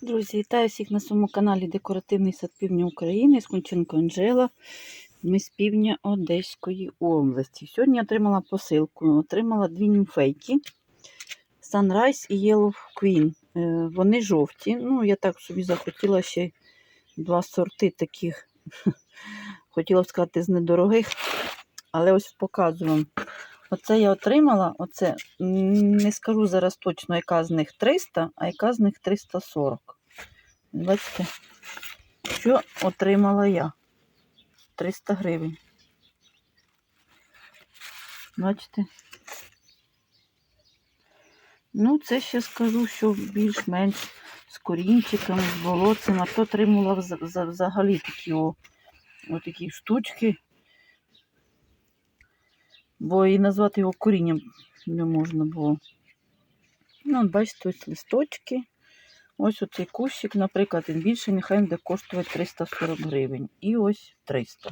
Друзі, вітаю всіх на своєму каналі Декоративний сад Півдня України з Кунченко Анжела. Ми з півдня Одеської області. Сьогодні я отримала посилку. Отримала дві німфейки Sunrise і Yellow Queen. Е, Вони жовті. Ну, я так собі захотіла ще два сорти таких. Хотіла сказати, з недорогих. Але ось показую вам. Оце я отримала, оце не скажу зараз точно, яка з них 300, а яка з них 340. Бачите, що отримала я? 300 гривень. Бачите? Ну, це ще скажу, що більш-менш з корінчиками, з болотцем, а то отримала вз- вз- взагалі такі о, о такі штучки бо і назвати його корінням не можна було. Ну, бачите, ось листочки. Ось оцей кущик, наприклад, він більше, нехай буде коштувати 340 гривень. І ось 300.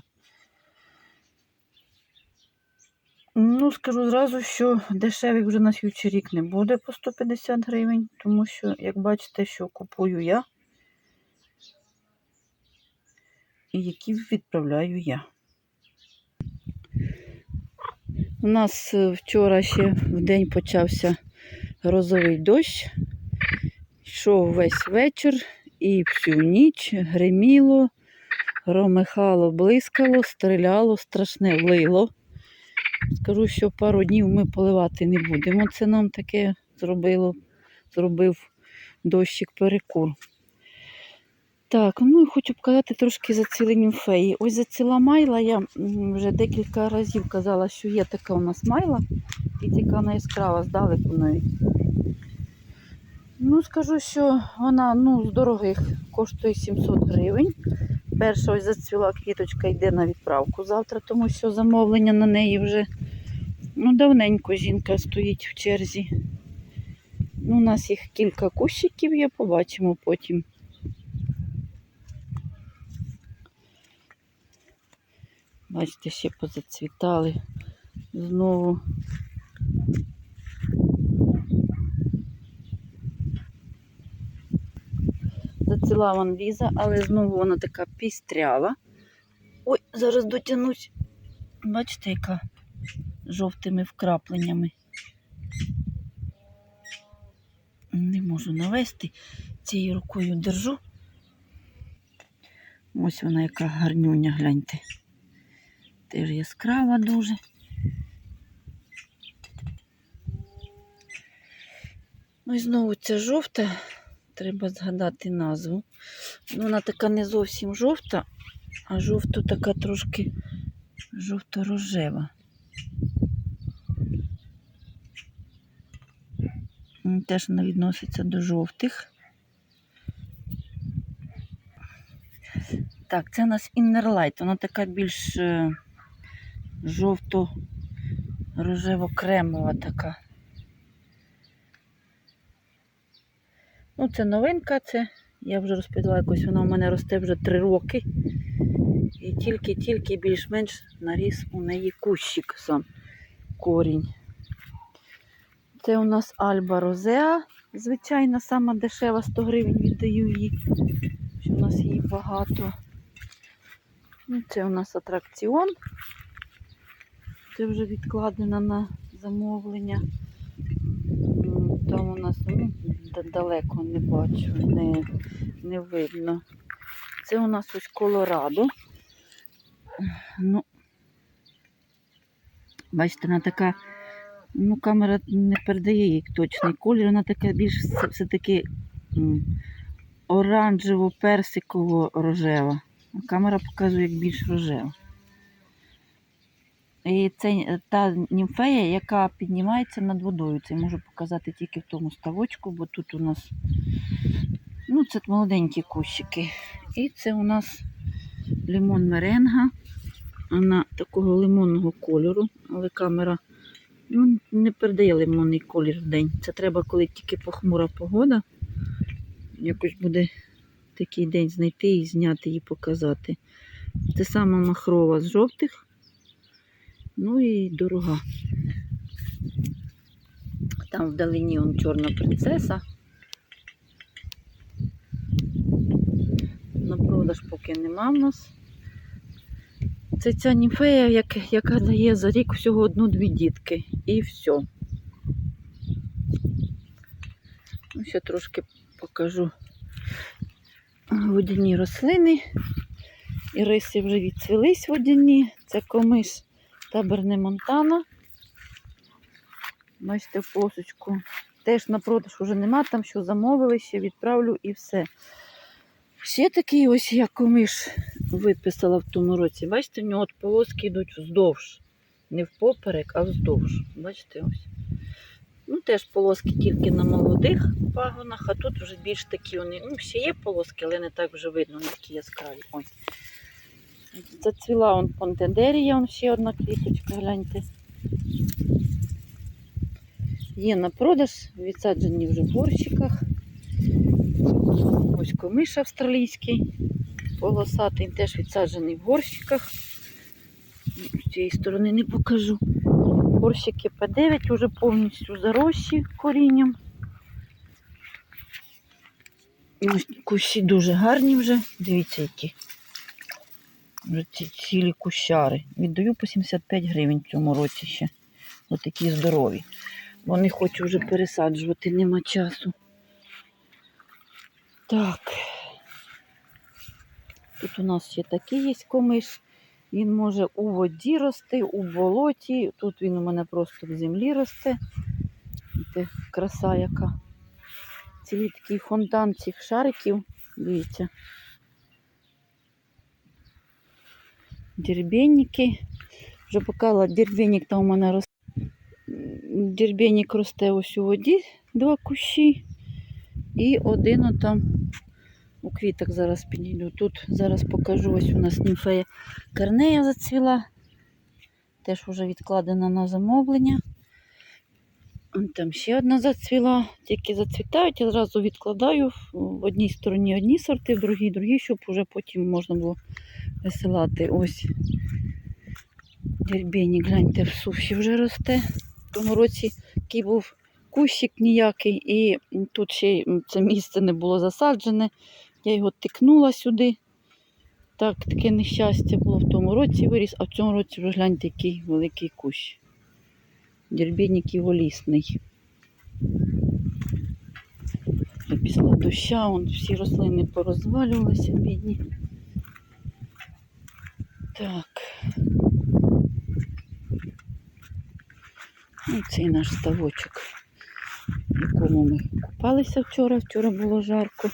Ну, скажу зразу, що дешевих вже на слідчий рік не буде по 150 гривень, тому що, як бачите, що купую я, і які відправляю я. У нас е, вчора ще в день почався грозовий дощ. Йшов весь вечір і всю ніч гриміло, громихало, блискало, стріляло, страшне лило. Скажу, що пару днів ми поливати не будемо. Це нам таке зробило, зробив дощик перекур. Так, ну і хочу показати трошки за цілі німфеї. Ось за ціла майла я вже декілька разів казала, що є така у нас майла, і така вона яскрава здалеку навіть. Ну, скажу, що вона ну, з дорогих коштує 700 гривень. Перша ось зацвіла квіточка йде на відправку завтра, тому що замовлення на неї вже ну, давненько жінка стоїть в черзі. Ну, у нас їх кілька кущиків є, побачимо потім. Бачите, ще позацвітали знову. Заціла вон Ліза, але знову вона така пістрява. Ой, зараз дотянусь. Бачите, яка жовтими вкрапленнями. Не можу навести. Цією рукою держу. Ось вона яка гарнюня, гляньте. Теж яскрава дуже. Ну і знову ця жовта. Треба згадати назву. Ну, вона така не зовсім жовта, а жовто така трошки жовто-рожева. Теж вона відноситься до жовтих. Так, це у нас Inner Вона така більш е, жовто-рожево-кремова така. Ну, це новинка, це я вже розповідала, якось вона у мене росте вже три роки. І тільки-тільки більш-менш наріс у неї кущик сам корінь. Це у нас Альба Розеа, звичайно, сама дешева 100 гривень віддаю їй, що у нас її багато. Ну, Це у нас атракціон. Це вже відкладено на замовлення. Там у нас ну, далеко не бачу, не, не видно. Це у нас ось Колорадо. Ну, бачите, вона така, ну, камера не передає їй точний колір, вона така більш все- все-таки оранжево-персиково-рожева. Камера показує як більш рожева. І це е, та німфея, яка піднімається над водою. Це можу показати тільки в тому ставочку, бо тут у нас ну, це молоденькі кущики. І це у нас лимон меренга. Вона такого лимонного кольору, але камера ну, не передає лимонний колір в день. Це треба, коли тільки похмура погода. Якось буде такий день знайти і зняти і показати. Це сама махрова з жовтих. Ну і дорога. Там вдалині он чорна принцеса. ж поки нема в нас. Це ця німфея, як, яка дає за рік всього одну-дві дітки. І все. Ну, ще трошки покажу водяні рослини. Іриси вже відцвілись водяні. Це комиш таберне Монтана. Бачите, в полосочку. Теж на продаж вже нема, там що замовили, ще відправлю і все. Ще такий ось я комиш виписала в тому році. Бачите, в нього от полоски йдуть вздовж. Не впоперек, а вздовж. Бачите ось. Ну, теж полоски тільки на молодих пагонах, а тут вже більш такі вони. Ну, ще є полоски, але не так вже видно, не такі яскраві. Ось. Зацвіла он понтендерія, он ще одна квіточка, гляньте. Є на продаж, відсаджені вже в горщиках. Ось комиш австралійський, полосатий, теж відсаджений в горщиках. З цієї сторони не покажу. Горщики П9 вже повністю заросші корінням. Ось кущі дуже гарні вже. Дивіться, які. Вже ці цілі кущари. Віддаю по 75 гривень в цьому році ще. Ось такі здорові. Вони хочу вже пересаджувати, нема часу. Так. Тут у нас ще такий є комиш. Він може у воді рости, у болоті. Тут він у мене просто в землі росте. Це краса яка. Цілий такий фонтан цих шариків. Дивіться. Дербенники. Вже показала, дербенник там у мене росте. Дербенник росте ось у воді, два кущі. І один там у квіток зараз підійду. Тут зараз покажу, ось у нас німфея Карнея зацвіла. Теж вже відкладена на замовлення. Там ще одна зацвіла, тільки зацвітають, я зразу відкладаю в одній стороні одні сорти, в другій другі, щоб вже потім можна було висилати. Ось дербенік, гляньте, в суші вже росте. В тому році такий був кущик ніякий, і тут ще це місце не було засаджене. Я його тикнула сюди. Так, таке нещастя було в тому році виріс, а в цьому році вже гляньте, який великий кущ. Дербінник його лісний. Після доща вон, всі рослини порозвалювалися, бідні. Так. І цей наш ставочок, в якому ми купалися вчора. Вчора було жарко.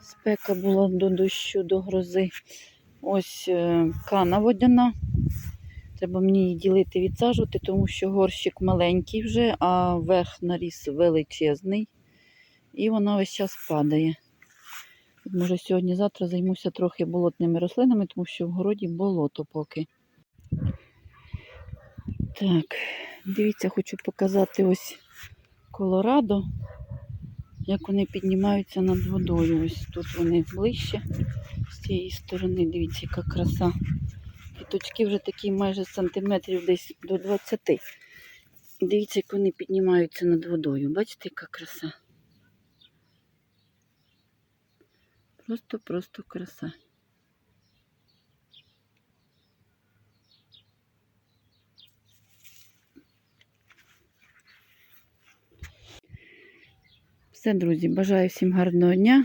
Спека була до дощу, до грози. Ось е, кана водяна. Треба мені її ділити, відсаджувати, тому що горщик маленький вже, а верх наріс величезний. І вона весь час падає. Може, сьогодні-завтра займуся трохи болотними рослинами, тому що в городі болото поки. Так, дивіться, хочу показати ось Колорадо, як вони піднімаються над водою. Ось тут вони ближче з цієї сторони. Дивіться, яка краса. Квіточки вже такі майже сантиметрів десь до 20. Дивіться, як вони піднімаються над водою. Бачите, яка краса? Просто-просто краса. Все, друзі, бажаю всім гарного дня.